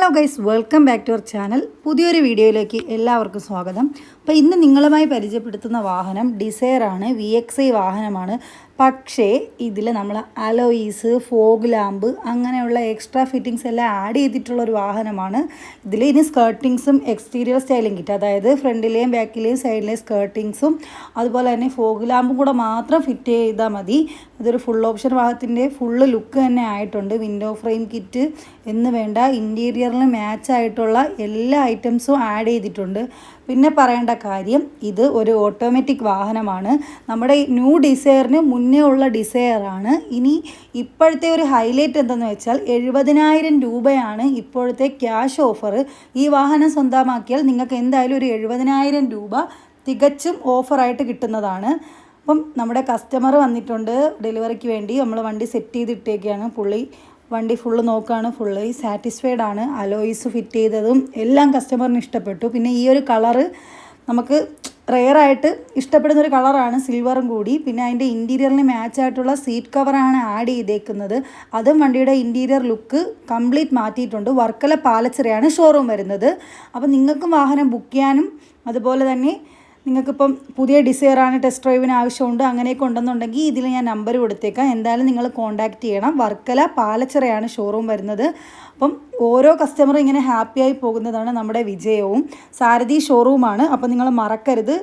Hello guys welcome back to our channel പുതിയൊരു വീഡിയോയിലേക്ക് എല്ലാവർക്കും സ്വാഗതം. അപ്പോൾ ഇന്ന് നിങ്ങളുമായി പരിചയപ്പെടുത്തുന്ന വാഹനം ഡിസയർ ആണ് വി എക്സ് ഐ വാഹനമാണ്. പക്ഷേ ഇതിൽ നമ്മൾ അലോയിസ് ഫോഗ് ലാമ്പ് അങ്ങനെയുള്ള എക്സ്ട്രാ ഫിറ്റിങ്സ് എല്ലാം ആഡ് ചെയ്തിട്ടുള്ള ഒരു വാഹനമാണ്. ഇതിൽ ഇനി സ്കേർട്ടിങ്സും എക്സ്റ്റീരിയർ സ്റ്റൈലിംഗ് കിറ്റ് അതായത് ഫ്രണ്ടിലെയും ബാക്കിലെയും സൈഡിലെയും സ്കേർട്ടിങ്സും അതുപോലെ തന്നെ ഫോഗ് ലാമ്പും കൂടെ മാത്രം ഫിറ്റ് ചെയ്താൽ മതി. ഇതൊരു ഫുൾ ഓപ്ഷൻ വാഹനത്തിന്റെ ഫുള്ള് ലുക്ക് തന്നെ ആയിട്ടുണ്ട്. വിൻഡോ ഫ്രെയിം കിറ്റ് എന്ന് വേണ്ട ഇന്റീരിയറിൽ മാച്ച് ആയിട്ടുള്ള എല്ലാ ഐറ്റംസും ആഡ് ചെയ്തിട്ടുണ്ട്. പിന്നെ പറയേണ്ട കാര്യം ഇത് ഒരു ഓട്ടോമാറ്റിക് വാഹനമാണ്. നമ്മുടെ ന്യൂ ഡിസൈറിന് മുന്നേ ഉള്ള ഡിസയറാണ് ഇനി ഇപ്പോഴത്തെ ഒരു ഹൈലൈറ്റ് എന്തെന്ന് വെച്ചാൽ എഴുപതിനായിരം രൂപയാണ് ഇപ്പോഴത്തെ ക്യാഷ് ഓഫർ ഈ വാഹനം സ്വന്തമാക്കിയാൽ നിങ്ങൾക്ക് എന്തായാലും ഒരു എഴുപതിനായിരം രൂപ തികച്ചും ഓഫറായിട്ട് കിട്ടുന്നതാണ്. അപ്പം നമ്മുടെ കസ്റ്റമർ വന്നിട്ടുണ്ട് ഡെലിവറിക്ക് വേണ്ടി. നമ്മൾ വണ്ടി സെറ്റ് ചെയ്തിട്ടേക്കാണ്. പുള്ളി വണ്ടി ഫുള്ള് നോക്കുകയാണ് ഫുള്ള് സാറ്റിസ്ഫൈഡ് ആണ്. അലോയിസ് ഫിറ്റ് ചെയ്തതും എല്ലാം കസ്റ്റമറിന് ഇഷ്ടപ്പെട്ടു. പിന്നെ ഈ ഒരു കളറ് നമുക്ക് റെയറായിട്ട് ഇഷ്ടപ്പെടുന്ന ഒരു കളറാണ് സിൽവറും കൂടി. പിന്നെ അതിന്റെ ഇന്റീരിയറിന് മാച്ച് ആയിട്ടുള്ള സീറ്റ് കവറാണ് ആഡ് ചെയ്തേക്കുന്നത്. അതും വണ്ടിയുടെ ഇന്റീരിയർ ലുക്ക് കംപ്ലീറ്റ് മാറ്റിയിട്ടുണ്ട്. വർക്കല പാലച്ചിറയാണ് ഷോറൂം വരുന്നത്. അപ്പോൾ നിങ്ങൾക്കും വാഹനം ബുക്ക് ചെയ്യാനും അതുപോലെ തന്നെ നിങ്ങൾക്കിപ്പം പുതിയ ഡിസയറാണ് ടെസ്റ്റ് ഡ്രൈവിന് ആവശ്യമുണ്ട് അങ്ങനെയൊക്കെ ഉണ്ടെന്നുണ്ടെങ്കിൽ ഇതിൽ ഞാൻ നമ്പർ കൊടുത്തേക്കാം. എന്തായാലും നിങ്ങൾ കോൺടാക്റ്റ് ചെയ്യണം. വർക്കല പാലച്ചിറയാണ് ഷോറൂം വരുന്നത്. അപ്പം ഓരോ കസ്റ്റമർ ഇങ്ങനെ ഹാപ്പിയായി പോകുന്നതാണ് നമ്മുടെ വിജയവും. സാരഥി ഷോറൂമാണ് അപ്പം നിങ്ങൾ മറക്കരുത്.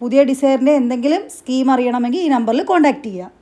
പുതിയ ഡിസൈറിന്റെ എന്തെങ്കിലും സ്കീം അറിയണമെങ്കിൽ ഈ നമ്പറിൽ കോൺടാക്റ്റ് ചെയ്യുക.